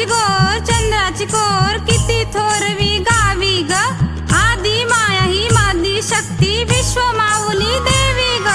सूरज गोर चंद्राची कोर किती थोरवी गावी ग. आदि माया ही मादी शक्ती विश्व माऊली देवी ग.